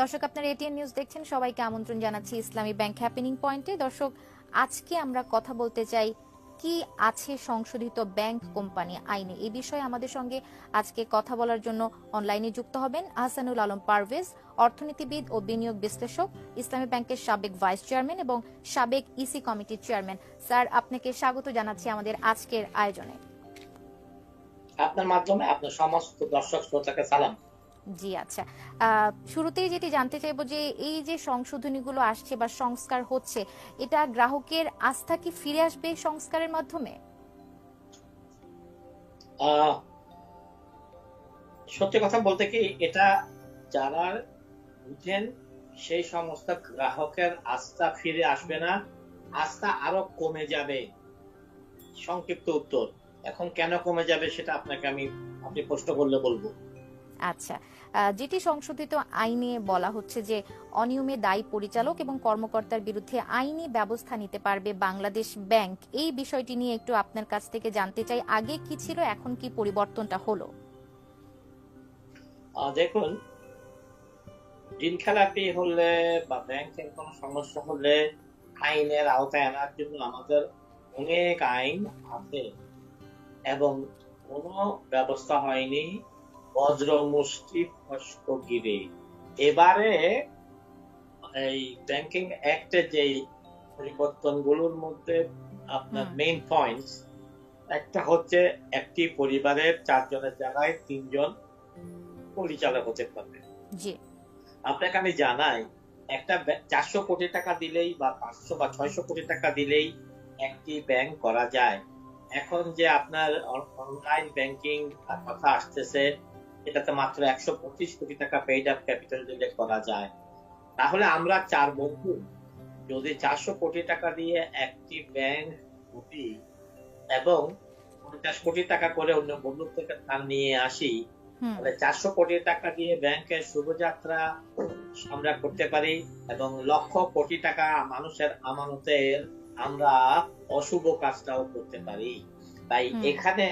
দর্শক, আপনারা ATN news দেখছেন। সবাইকে আমন্ত্রণ জানাচ্ছি ইসলামী ব্যাংক হ্যাপেনিং পয়েন্টে দর্শক, আজকে আমরা কথা বলতে চাই, কি আছে সংশোধিত ব্যাংক কোম্পানি আইনে? এই বিষয়ে আমাদের সঙ্গে আজকে কথা বলার জন্য অনলাইনে যুক্ত হবেন আহসানুল আলম পারভেজ, অর্থনীতিবিদ ও বিনিয়োগ বিশ্লেষক, ইসলামী ব্যাংকের সাবেক ভাইস চেয়ারম্যান এবং সাবেক ইসি কমিটির চেয়ারম্যান স্যার, আপনাকে স্বাগত জানাচ্ছি আমাদের আজকের আয়োজনে। আপনার মাধ্যমে আপনার সমস্ত দর্শক শ্রোতাকে সালাম। জি আচ্ছা। শুরুতেই যেটি জানতে চাইব যে এই যে সংশোধনীগুলো আসছে বা সংস্কার হচ্ছে, এটা গ্রাহকের আস্থা কি ফিরে আসবে সংস্কারের মাধ্যমে? সত্যি কথা বলতে কি, এটা যারা বুঝেন, সেই সমস্ত গ্রাহকের আস্থা ফিরে আসবে না। আস্থা আরও কমে যাবে। সংক্ষিপ্ত উত্তর। এখন কেন কমে যাবে সেটা আপনাকে আমি, আপনি প্রশ্ন করলে বলব। আচ্ছা যেটি সংশোধিত আইনে বলা হচ্ছে যে অনিয়মে দায়ী পরিচালক এবং কর্মকর্তার বিরুদ্ধে আইনি ব্যবস্থা নিতে পারবে বাংলাদেশ ব্যাংক। এই বিষয়টি নিয়ে একটু আপনার কাছ থেকে জানতে চাই, আগে কি ছিল, এখন কি পরিবর্তনটা হলো? দেখুন, ঋণ খেলাপি হলে বা ব্যাংকের কোনো সমস্যা হলে আইনের আওতায় আনার জন্য আমাদের অনেক আইন আছে এবং কোনো ব্যবস্থা হয়নি। বজ্র মুষ্টি ফস্ক গিরে এবারে এই ব্যাংকিং অ্যাক্টের যে পরিবর্তনগুলোর মধ্যে আপনার মেইন পয়েন্টস একটা হচ্ছে একটি পরিবারের চারজনের জায়গায় তিনজন পরিচালক হতে পারবে। জি। আপনাকে আমি জানাই একটা চারশো কোটি টাকা দিলেই বা পাঁচশো বা ছয়শো কোটি টাকা দিলেই একটি ব্যাংক করা যায়। এখন যে আপনার অনলাইন ব্যাংকিং কথা আসতেছে এটাতে মাত্র একশো পঁচিশ কোটি টাকা পেইড আপ ক্যাপিটাল দিলে করা যায়। তাহলে আমরা চার বন্ধু যদি চারশো কোটি টাকা দিয়ে একটি ব্যাংক খুলি এবং পঞ্চাশ কোটি টাকা করে অন্য বন্ধু থেকে ধার নিয়ে আসি তাহলে চারশো কোটি টাকা দিয়ে ব্যাংকের শুভযাত্রা আমরা করতে পারি এবং লক্ষ কোটি টাকা মানুষের আমানতের আমরা অশুভ কাজটাও করতে পারি। তাই এখানে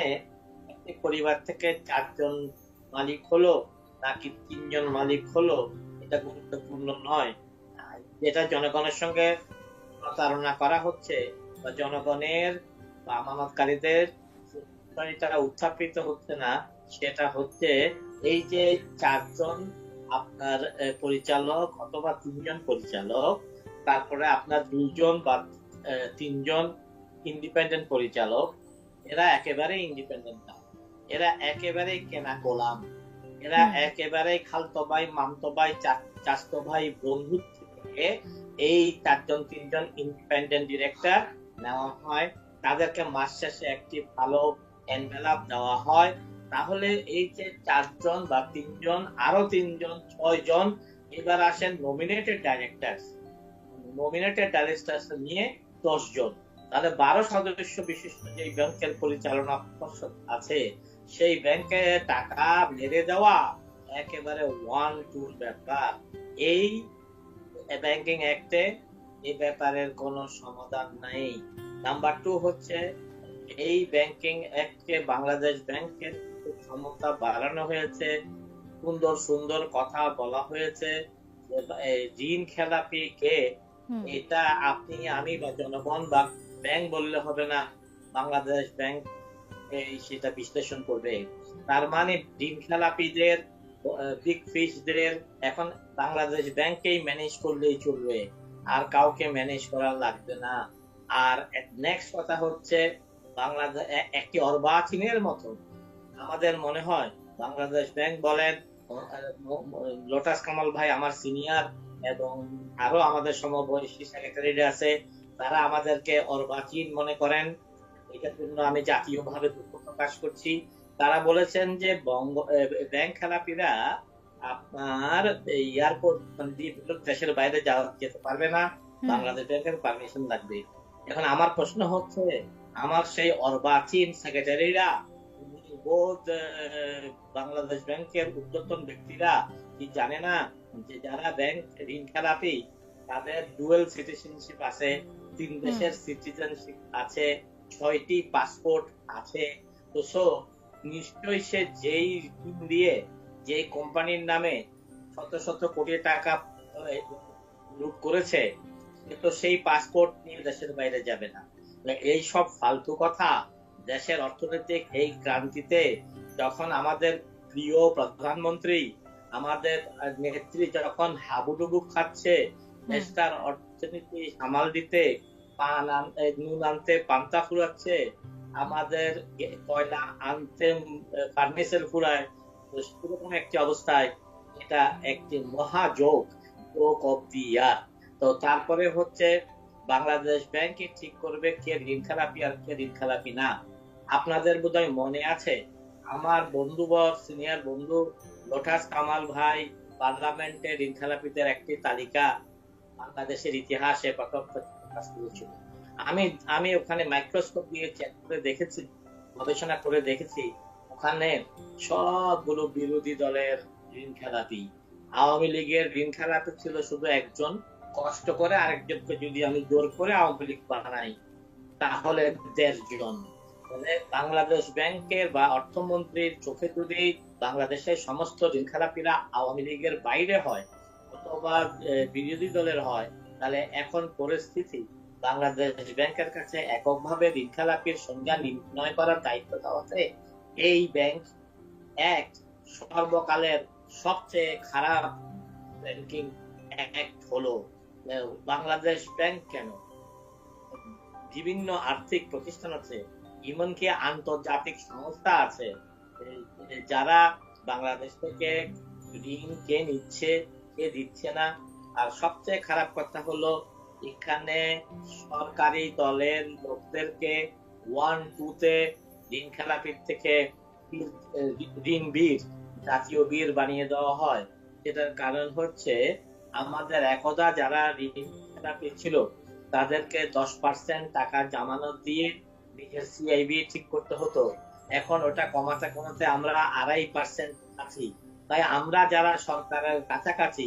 একটি পরিবার থেকে চারজন মালিক হলো, নাকি তিনজন মালিক হলো, এটা গুরুত্বপূর্ণ নয়। যেটা জনগণের সঙ্গে প্রতারণা করা হচ্ছে বা জনগণের বা আমানতকারীদের তারা উত্থাপিত হচ্ছে না, সেটা হচ্ছে এই যে চারজন আপনার পরিচালক অথবা তিনজন পরিচালক, তারপরে আপনার দুজন বা তিনজন ইন্ডিপেন্ডেন্ট পরিচালক, এরা একেবারে ইন্ডিপেন্ডেন্ট না। এরা একেবারে কেনা গোলাম। এরা হুম। একেবারে খালতো ভাই মামতো ভাই চাচতো ভাই বন্ধু থেকে এই চারজন তিনজন ইন্ডিপেন্ডেন্ট ডিরেক্টর নেওয়া হয়। তাদেরকে মাস শেষে একটি ভালো এনভেলাপ দেওয়া হয়। তাহলে এই যে চারজন বা তিনজন আরও তিনজন ছয় জন এবার আসেন নমিনেটেড ডাইরেক্টর নমিনেটেড ডাইরেক্টর নিয়ে দশ জন তাহলে বারো সদস্য বিশিষ্ট যে ব্যাংকের পরিচালনা পর্ষদ আছে সেই ব্যাংকে টাকা মেরে দেওয়া একেবারে ওয়ান টুর ব্যাপার। এই ব্যাংকিং অ্যাক্টে এই ব্যাপারের কোনো সমাধান নাই। নাম্বার টু হচ্ছে এই ব্যাংকিং অ্যাক্টে বাংলাদেশ ব্যাংকের ক্ষমতা বাড়ানো হয়েছে। সুন্দর সুন্দর কথা বলা হয়েছে ঋণ খেলাপি কে? এটা আপনি আমি বা জনগণ বা ব্যাংক বললে হবে না। বাংলাদেশ ব্যাংক এই সেটা বিশ্লেষণ করবে। তার মানে ঋণ খেলাপিদের বিগ ফিশদের এখন বাংলাদেশ ব্যাংকেই ম্যানেজ করলেই চলবে। আর কাউকে ম্যানেজ করা লাগবে না। আর নেক্সট কথা হচ্ছে বাংলাদেশ একটি অর্বাচীনের মতো। আমাদের মনে হয় বাংলাদেশ ব্যাংক বলেন লোটাস কামাল ভাই আমার সিনিয়র এবং আরও আমাদের সমবয়সী সেক্রেটারিরা আছে, তারা আমাদেরকে অর্বাচীন মনে করেন। এটার জন্য আমি জাতীয়ভাবে দুঃখ প্রকাশ করছি। তারা বলেছেন যে বঙ্গ ব্যাংক খেলাপিরা আপনার এয়ারপোর্ট দেশের বাইরে যাওয়া যেতে পারবে না। বাংলাদেশ ব্যাংকের পারমিশন লাগবে। এখন আমার প্রশ্ন হচ্ছে আমার সেই অর্বাচীন সেক্রেটারিরা বোধ বাংলাদেশ ব্যাংকের উদ্যতন ব্যক্তিরা কি জানে না যে যারা ব্যাংক ঋণ খেলাপি তাদের ডুয়েল সিটিজেনশিপ আছে তিন দেশের সিটিজেনশিপ আছে ছয়টি পাসপোর্ট আছে। তো সো নিশ্চয়ই সে যেই ঋণ দিয়ে যেই কোম্পানির নামে শত শত কোটি টাকা লুট করেছে কিন্তু সেই পাসপোর্ট নিয়ে দেশের বাইরে যাবে না। এই সব ফালতু কথা দেশের অর্থনৈতিক এই ক্রান্তিতে যখন আমাদের প্রিয় প্রধানমন্ত্রী আমাদের নেত্রী যখন হাবুডুবু খাচ্ছে দেশটার অর্থনীতি সামাল দিতে পান আন- এ, নুন আনতে পান্তা ফুরাচ্ছে আমাদের কয়লা আনতে ফার্নিচার ফুরায় তো সেরকম একটি অবস্থায় এটা একটি মহাযোগ যোগ অফ দি ইয়ার। তো তারপরে হচ্ছে বাংলাদেশ ব্যাংকে ঠিক করবে কে ঋণ খেলাপি আর কে ঋণ খেলাপি না। আপনাদের বোধহয় মনে আছে আমার বন্ধু সিনিয়র বন্ধু লোটাস কামাল ভাই পার্লামেন্টে ঋণ খেলাপিদের একটি তালিকা বাংলাদেশের ইতিহাসে প্রথম আমি আমি ওখানে মাইক্রোস্কোপ দিয়ে চেক করে দেখেছি, গবেষণা করে দেখেছি, ওখানে সবগুলো বিরোধী দলের ঋণ খেলাপি। আওয়ামী লীগের ঋণ খেলাপি ছিল শুধু একজন, কষ্ট করে আরেকজনকে যদি আমি জোর করে আওয়ামী লীগ বানাই, তাহলে দেড় জন মানে বাংলাদেশ ব্যাংকের বা অর্থমন্ত্রীর চোখে যদি বাংলাদেশের সমস্ত ঋণ খেলাপিরা আওয়ামী লীগের বাইরে হয়, অথবা বিরোধী দলের হয় তাহলে এখন পরিস্থিতি, বাংলাদেশ ব্যাংকের কাছে এককভাবে ঋণ খেলাপির সংজ্ঞা নির্ণয় করার দায়িত্ব দেওয়াতে এই ব্যাংক এক সর্বকালের সবচেয়ে খারাপ ব্যাংকিং অ্যাক্ট হলো। বাংলাদেশ ব্যাংক কেন? বিভিন্ন আর্থিক প্রতিষ্ঠান আছে, এমনকি আন্তর্জাতিক সংস্থা আছে যারা বাংলাদেশ থেকে ঋণ কে নিচ্ছে, কে দিচ্ছে না আর সবচেয়ে খারাপ কথা হলো, এখানে সরকারি দলের লোকদেরকে ওয়ান টু তে ঋণ খেলাপির থেকে ঋণ বীর, জাতীয় বীর বানিয়ে দেওয়া হয়। এটার কারণ হচ্ছে আমাদের একদা যারা ঋণ খেলাপি ছিল, তাদেরকে দশ পার্সেন্ট টাকা জামানত দিয়ে নিজের সিআইবি ঠিক করতে হতো। এখন ওটা কমাতে কমাতে আমরা আড়াই পার্সেন্ট আছি। তাই আমরা যারা সরকারের কাছাকাছি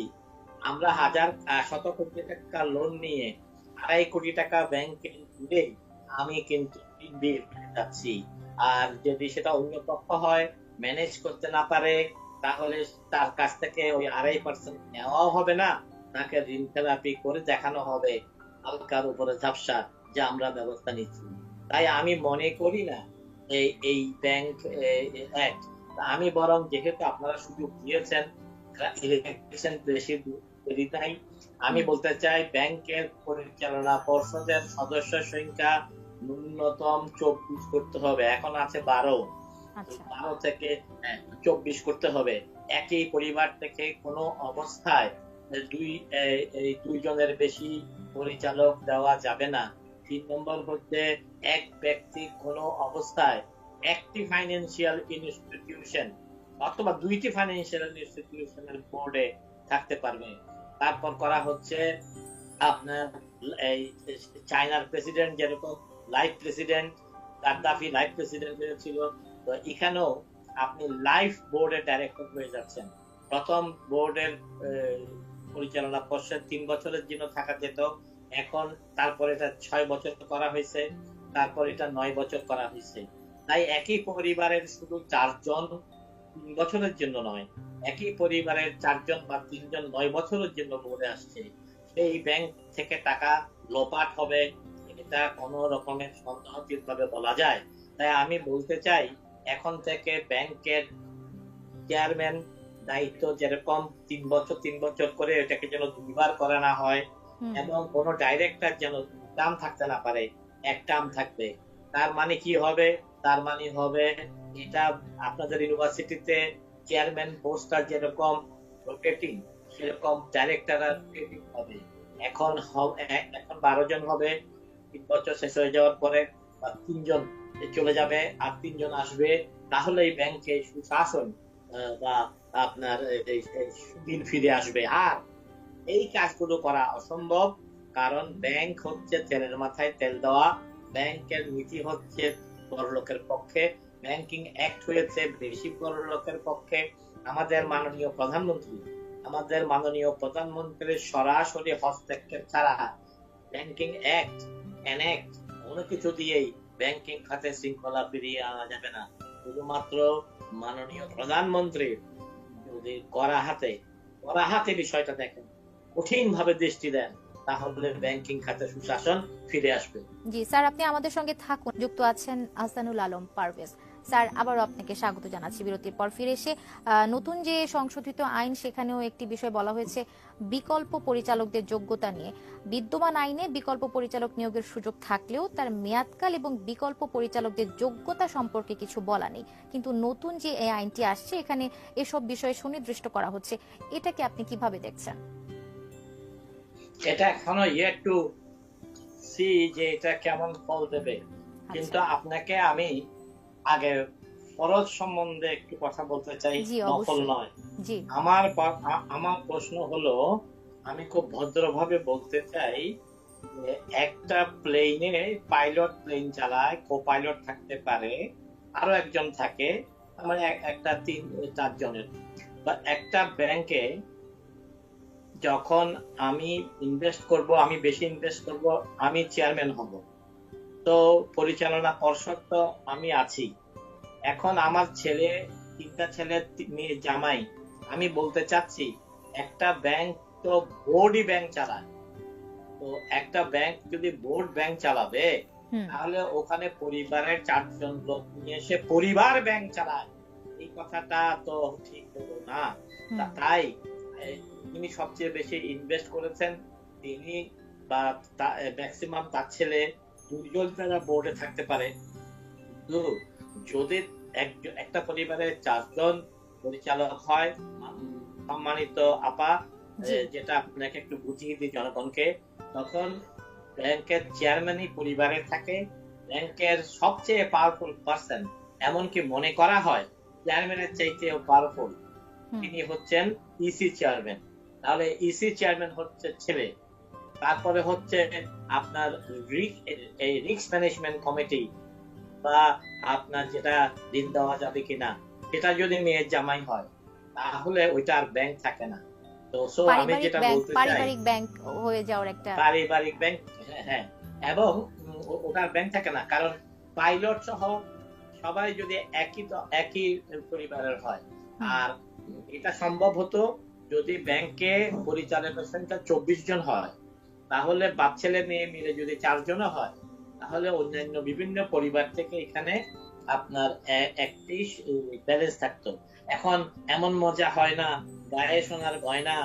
আমরা হাজার শত কোটি টাকা লোন নিয়ে আড়াই কোটি টাকা ব্যাংকে তুলে আমি কিন্তু যাচ্ছি। আর যদি সেটা অন্য পক্ষ হয় ম্যানেজ করতে না পারে, তাহলে তার কাছ থেকে ওই আড়াই পার্সেন্ট নেওয়াও হবে না, তাকে ঋণ খেলাপি করে দেখানো হবে। হালকার উপরে ঝাপসা যে আমরা ব্যবস্থা নিচ্ছি। তাই আমি মনে করি না এই এই ব্যাংক অ্যাক্ট আমি বরং যেহেতু আপনারা সুযোগ দিয়েছেন ইলেকশন বেশি দেরি নাই আমি বলতে চাই ব্যাংকের পরিচালনা পর্ষদের সদস্য সংখ্যা ন্যূনতম চব্বিশ করতে হবে। এখন আছে বারো। আচ্ছা। বারো থেকে চব্বিশ করতে হবে। একই পরিবার থেকে কোনো অবস্থায় দুই এই দুইজনের বেশি পরিচালক দেওয়া যাবে না। তিন নম্বর হচ্ছে এক ব্যক্তি কোনো অবস্থায় একটি ফাইন্যান্সিয়াল ইনস্টিটিউশন অথবা দুইটি ফাইন্যান্সিয়াল ইনস্টিটিউশনের বোর্ডে থাকতে পারবে। তারপর করা হচ্ছে আপনার এই চায়নার প্রেসিডেন্ট যেরকম life president, Gaddafi life president ছিল তো এখানেও আপনি লাইফ বোর্ডের ডাইরেক্টর হয়ে যাচ্ছেন। প্রথম বোর্ডের পরিচালনা পর্ষদ তিন বছরের জন্য থাকা যেত। এখন তারপরে এটা ছয় বছর করা হয়েছে, তারপর এটা নয় বছর করা হয়েছে। তাই একই পরিবারের শুধু চারজন বছরের জন্য নয় একই পরিবারের চারজন বা তিনজন নয় বছরের জন্য বোর্ডে আসছে সেই ব্যাংক থেকে টাকা লোপাট হবে এটা কোনো রকমের সন্দেহতীত ভাবে বলা যায়। তাই আমি বলতে চাই এখন থেকে ব্যাংকের চেয়ারম্যান দায়িত্ব যেরকম তিন বছর তিন বছর করে এটাকে যেন দুইবার করা না হয় এবং কোনো ডাইরেক্টর যেন টার্ম থাকতে না পারে এক টার্ম থাকবে। তার মানে কি হবে? তার মানে হবে এটা আপনাদের ইউনিভার্সিটিতে চেয়ারম্যান পোস্টটা যেরকম রোটেটিং সেরকম ডাইরেক্টর রোটেটিং হবে। এখন এখন বারো জন হবে, তিন বছর শেষ হয়ে যাওয়ার পরে তিনজন চলে যাবে আর তিনজন আসবে। তাহলে এই ব্যাংকে সুশাসন বা আপনার দিন ফিরে আসবে। আর এই কাজগুলো করা অসম্ভব, কারণ ব্যাংক হচ্ছে তেলের মাথায় তেল দেওয়া। ব্যাংকের নীতি হচ্ছে বড়লোকের পক্ষে ব্যাংকিং অ্যাক্ট হয়েছে, বেশি বড়লোকের পক্ষে আমাদের মাননীয় প্রধানমন্ত্রী। আমাদের মাননীয় প্রধানমন্ত্রীর সরাসরি হস্তক্ষেপ ছাড়া ব্যাংকিং অ্যাক্ট অ্যাক্ট কোনো কিছু দিয়েই ব্যাংকিং খাতে শৃঙ্খলা ফিরিয়ে আনা যাবে না। শুধুমাত্র মাননীয় প্রধানমন্ত্রীর যদি করা হাতে করা হাতে বিষয়টা দেখেন কঠিন ভাবে দৃষ্টি দেন, তাহলে ব্যাংকিং খাতে সুশাসন ফিরে আসবে। জি, স্যার, আপনি আমাদের সঙ্গে থাকুন। যুক্ত আছেন হাসানুল আলম পারভেজ। স্যার আবারও আপনাকে স্বাগত জানাচ্ছি বিরতির পর ফিরে এসে। নতুন যে সংশোধিত আইন সেখানেও একটি বিষয় বলা হয়েছে বিকল্প পরিচালকদের যোগ্যতা নিয়ে। বিদ্যমান আইনে বিকল্প পরিচালক নিয়োগের সুযোগ থাকলেও তার মেয়াদকাল এবং বিকল্প পরিচালকদের যোগ্যতা সম্পর্কে কিছু বলা নেই। কিন্তু নতুন যে এই আইনটি আসছে এখানে এসব বিষয়ে সুনির্দিষ্ট করা হচ্ছে। এটাকে আপনি কীভাবে দেখছেন? এটা এখনও ইয়ে টু সি যে এটা কেমন ফল দেবে। কিন্তু আচ্ছা। আপনাকে আমি আগে ফরজ সম্বন্ধে একটু কথা বলতে চাই নকল নয়। আমার আমার প্রশ্ন হলো আমি খুব ভদ্রভাবে বলতে চাই একটা প্লেনে পাইলট প্লেন চালায় কো পাইলট থাকতে পারে আরও একজন থাকে মানে একটা তিন চারজনের। বা একটা ব্যাংকে যখন আমি ইনভেস্ট করব আমি বেশি ইনভেস্ট করব আমি চেয়ারম্যান হব। পরিচালনা পর্ষদ তো আমি আছি। এখন আমার ছেলে তিনটা ছেলে মেয়ে জামাই আমি বলতে চাচ্ছি একটা ব্যাংক তো বোর্ডই ব্যাংক চালায়। তো একটা ব্যাংক যদি বোর্ড ব্যাংক চালাবে তাহলে ওখানে পরিবারের চারজন লোক নিয়ে এসে পরিবার ব্যাংক চালায়। এই কথাটা তো ঠিক হলো না। তাই তিনি সবচেয়ে বেশি ইনভেস্ট করেছেন তিনি বা ম্যাক্সিমাম তার ছেলে দুজন তারা বোর্ডে থাকতে পারে। কিন্তু যদি এক- একটা পরিবারে চারজন পরিচালক হয় সম্মানিত আপা যেটা আপনাকে একটু বুঝিয়ে দিই জনগণকে তখন ব্যাংকের চেয়ারম্যানই পরিবারে থাকে। ব্যাংকের সবচেয়ে পাওয়ারফুল পার্সন এমনকি মনে করা হয় চেয়ারম্যানের চাইতেও পাওয়ারফুল তিনি হচ্ছেন ইসি চেয়ারম্যান তাহলে ইসি চেয়ারম্যান হচ্ছে ছেলে। তারপরে হচ্ছে আপনার এই রিক্স ম্যানেজমেন্ট কমিটি বা আপনার যেটা ঋণ দেওয়া যাবে কিনা সেটা যদি মেয়ের জামাই হয় তাহলে ওইটা আর ব্যাংক থাকে না। তো সো আমি যেটা বলতে চাই পারিবারিক ব্যাংক হয়ে যাওয়ার একটা পারিবারিক ব্যাংক হ্যাঁ এবং ওটার ব্যাংক থাকে না কারণ পাইলট সহ সবাই যদি একই একই পরিবারের হয় আর এটা সম্ভব হতো যদি ব্যাংকে পরিচালকের সংখ্যা চব্বিশ জন হয়। তাহলে বাপ ছেলে মেয়ে মিলে যদি চারজন হয়, তাহলে অন্যান্য বিভিন্ন পরিবার থেকে এখানে আপনার একটি ব্যালেন্স থাকতো। এখন এমন মজা হয় না, গায়ে সোনার গয়না।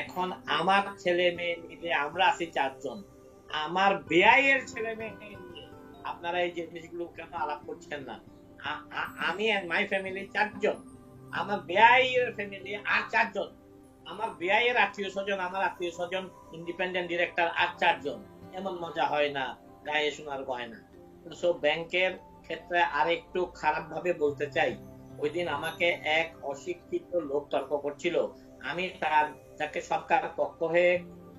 এখন আমার ছেলে মেয়ে মিলে আমরা আছি চারজন। আমার বেআইয়ের ছেলে মেয়ে নিয়ে আপনারা এই জিনিসগুলো কেন আলাপ করছেন না? আমি মাই ফ্যামিলি চারজন। আমার বেআইয়ের ফ্যামিলি আর চারজন। আমার বেআইয়ের আত্মীয় স্বজন, আমার আত্মীয় স্বজন ইন্ডিপেন্ডেন্ট ডিরেক্টর আর চারজন। এমন মজা হয় না, গায়ে শোনার গয়না। সো ব্যাংকের ক্ষেত্রে আরেকটু খারাপ ভাবে বলতে চাই ওই দিন আমাকে এক অশিক্ষিত লোক তর্ক করছিল। আমি তার যাকে সরকার পক্ষ হয়ে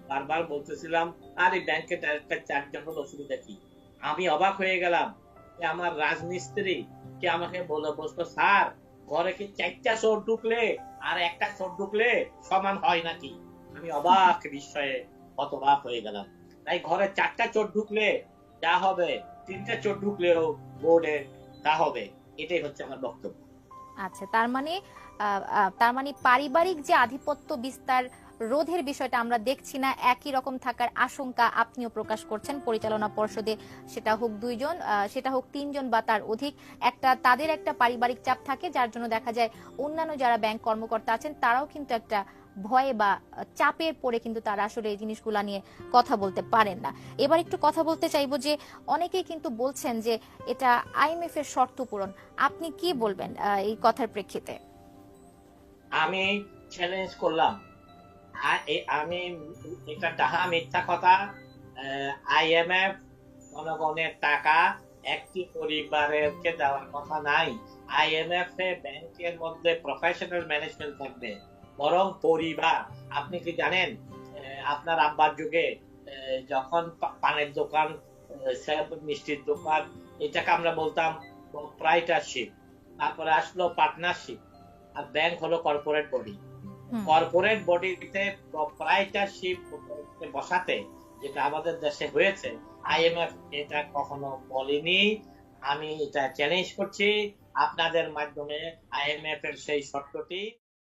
বারবার বলতেছিলাম, আর এই ব্যাংকের ডাইরেক্টর চারজন হলো, অসুবিধা কি? আমি অবাক হয়ে গেলাম যে আমার রাজমিস্ত্রি, কে আমাকে বলে বসতো স্যার ঘরে কি চারটা চোর ঢুকলে আর একটা চোর ঢুকলে সমান হয় নাকি? আমি অবাক বিস্ময়ে হতবাক হয়ে গেলাম। তাই ঘরে চারটা চোর ঢুকলে যা হবে, তিনটা চোর ঢুকলেও বোর্ডে তা হবে। এটাই হচ্ছে আমার বক্তব্য। আচ্ছা তার মানে তার মানে পারিবারিক যে আধিপত্য বিস্তার রোধের বিষয়টা আমরা দেখছি না, একই রকম থাকার আশঙ্কা আপনিও প্রকাশ করছেন পরিচালনা পর্ষদে। সেটা হোক দুইজন সেটা হোক তিনজন বা তার অধিক। একটা তাদের একটা পারিবারিক চাপ থাকে, যার জন্য দেখা যায় অন্যান্য যারা ব্যাংক কর্মকর্তা আছেন, তারাও কিন্তু একটা ভয়ে বা চাপের পড়ে কিন্তু তারা আসলে এই জিনিসগুলা নিয়ে কথা বলতে পারেন না। এবার একটু কথা বলতে চাইব যে, অনেকেই কিন্তু বলছেন যে, এটা আইএমএফ এর শর্ত পূরণ। আপনি কি বলবেন এই কথার প্রেক্ষিতে? আমি চ্যালেঞ্জ করলাম। আমি এটা ডাহা মিথ্যা কথা আইএমএফ জনগণের টাকা একটি পরিবারেরকে দেওয়ার কথা নাই। আইএমএফ এ ব্যাংকের মধ্যে প্রফেশনাল ম্যানেজমেন্ট থাকবে। বরং পরিবার, আপনি কি জানেন আপনার আব্বার যুগে যখন পানের দোকান মিষ্টির দোকান, এটাকে আমরা বলতাম প্রপ্রাইটারশিপ তারপরে আসলো পার্টনারশিপ আর ব্যাংক হলো কর্পোরেট বডি। কর্পোরেট বডিতে প্রপ্রাইটারশিপ বসাতে যেটা আমাদের দেশে হয়েছে আইএমএফ এটা কখনো বলেনি। আমি এটা চ্যালেঞ্জ করছি। আপনাদের মাধ্যমে আইএমএফ এর সেই শর্তটি